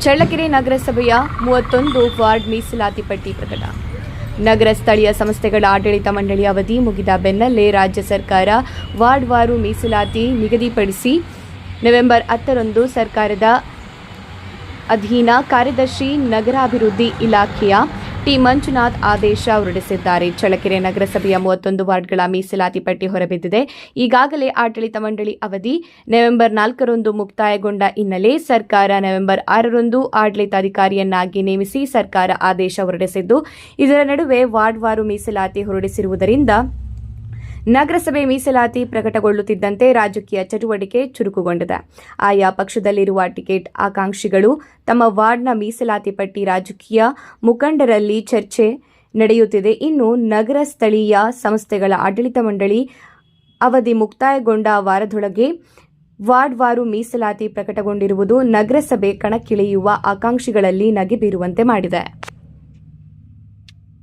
ಚಳ್ಳಕೆರೆ ನಗರಸಭೆಯ ಮೂವತ್ತೊಂದು ವಾರ್ಡ್ ಮೀಸಲಾತಿ ಪಟ್ಟಿ ಪ್ರಕಟ ನಗರ ಸ್ಥಳೀಯ ಸಂಸ್ಥೆಗಳ ಆಡಳಿತ ಮಂಡಳಿ ಅವಧಿ ಮುಗಿದ ಬೆನ್ನಲ್ಲೇ ರಾಜ್ಯ ಸರ್ಕಾರ ವಾರ್ಡ್ವಾರು ಮೀಸಲಾತಿ ನಿಗದಿಪಡಿಸಿ ನವೆಂಬರ್ ಹತ್ತರಂದು ಸರ್ಕಾರದ ಅಧೀನ ಕಾರ್ಯದರ್ಶಿ ನಗರಾಭಿವೃದ್ಧಿ ಇಲಾಖೆಯ ಟಿ ಮಂಜುನಾಥ್ ಆದೇಶ ಹೊರಡಿಸಿದ್ದಾರೆ. ಚಳ್ಳಕೆರೆ ನಗರಸಭೆಯ ಮೂವತ್ತೊಂದು ವಾರ್ಡ್ಗಳ ಮೀಸಲಾತಿ ಪಟ್ಟಿ ಹೊರಬಿದ್ದಿದೆ. ಈಗಾಗಲೇ ಆಡಳಿತ ಮಂಡಳಿ ಅವಧಿ ನವೆಂಬರ್ ನಾಲ್ಕರಂದು ಮುಕ್ತಾಯಗೊಂಡ ಹಿನ್ನೆಲೆ ಸರ್ಕಾರ ನವೆಂಬರ್ ಆರರಂದು ಆಡಳಿತಾಧಿಕಾರಿಯನ್ನಾಗಿ ನೇಮಿಸಿ ಸರ್ಕಾರ ಆದೇಶ ಹೊರಡಿಸಿದ್ದು, ಇದರ ನಡುವೆ ವಾರ್ಡ್ವಾರು ಮೀಸಲಾತಿ ಹೊರಡಿಸಿರುವುದರಿಂದ ನಗರಸಭೆ ಮೀಸಲಾತಿ ಪ್ರಕಟಗೊಳ್ಳುತ್ತಿದ್ದಂತೆ ರಾಜಕೀಯ ಚಟುವಟಿಕೆ ಚುರುಕುಗೊಂಡಿದೆ. ಆಯಾ ಪಕ್ಷದಲ್ಲಿರುವ ಟಿಕೆಟ್ ಆಕಾಂಕ್ಷಿಗಳು ತಮ್ಮ ವಾರ್ಡ್ನ ಮೀಸಲಾತಿ ಪಟ್ಟಿ ರಾಜಕೀಯ ಮುಖಂಡರಲ್ಲಿ ಚರ್ಚೆ ನಡೆಯುತ್ತಿದೆ. ಇನ್ನು ನಗರ ಸ್ಥಳೀಯ ಸಂಸ್ಥೆಗಳ ಆಡಳಿತ ಮಂಡಳಿ ಅವಧಿ ಮುಕ್ತಾಯಗೊಂಡ ವಾರದೊಳಗೆ ವಾರ್ಡ್ವಾರು ಮೀಸಲಾತಿ ಪ್ರಕಟಗೊಂಡಿರುವುದು ನಗರಸಭೆ ಕಣಕ್ಕಿಳಿಯುವ ಆಕಾಂಕ್ಷಿಗಳಲ್ಲಿ ನಗೆ ಬೀರುವಂತೆ ಮಾಡಿದೆ.